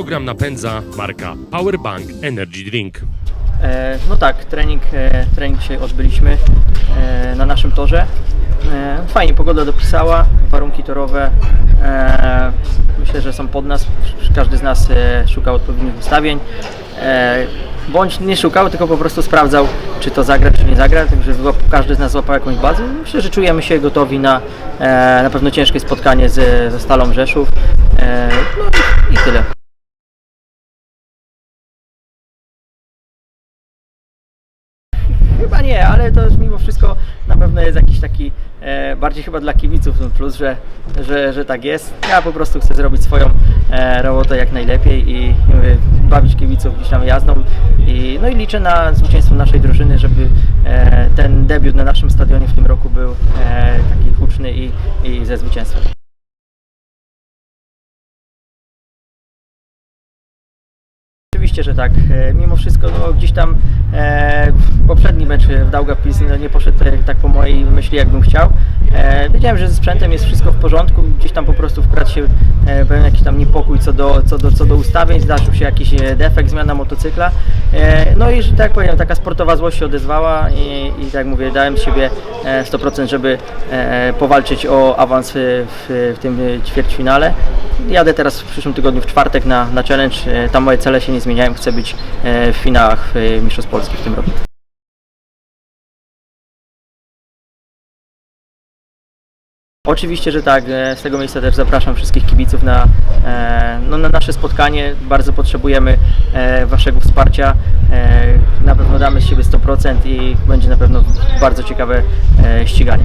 program napędza marka Powerbank Energy Drink. E, No tak, trening, e, trening dzisiaj odbyliśmy e, na naszym torze. E, Fajnie, pogoda dopisała, warunki torowe e, myślę, że są pod nas. Każdy z nas e, szukał odpowiednich ustawień. E, Bądź nie szukał, tylko po prostu sprawdzał, czy to zagra, czy nie zagra. Także każdy z nas złapał jakąś bazę. Myślę, że czujemy się gotowi na e, na pewno ciężkie spotkanie z, ze Stalą Rzeszów. E, No i tyle. Nie, ale to mimo wszystko na pewno jest jakiś taki e, bardziej chyba dla kibiców ten plus, że, że, że tak jest. Ja po prostu chcę zrobić swoją e, robotę jak najlepiej i mówię, bawić kibiców gdzieś tam jazdą. I, no i liczę na zwycięstwo naszej drużyny, żeby e, ten debiut na naszym stadionie w tym roku był e, taki huczny i, i ze zwycięstwem. Oczywiście, że tak. E, Mimo wszystko no, mecz w Daugavpils no, nie poszedł tak, tak po mojej myśli, jakbym chciał. E, wiedziałem, że ze sprzętem jest wszystko w porządku. Gdzieś tam po prostu wkradł się e, pewien jakiś tam niepokój co do, co do, co do ustawień. Zdarzył się jakiś e, defekt, zmiana motocykla. E, no i że tak powiem, taka sportowa złość się odezwała i, i tak mówię, dałem z siebie e, 100%, żeby e, powalczyć o awans w, w, w tym e, ćwierćfinale. Jadę teraz w przyszłym tygodniu w czwartek na, na challenge. E, Tam moje cele się nie zmieniają. Chcę być e, w finałach e, Mistrzostw Polski w tym roku. Oczywiście, że tak. E, Z tego miejsca też zapraszam wszystkich kibiców na, e, no, na nasze spotkanie. Bardzo potrzebujemy e, Waszego wsparcia. Na pewno damy z siebie 100% i będzie na pewno bardzo ciekawe ściganie.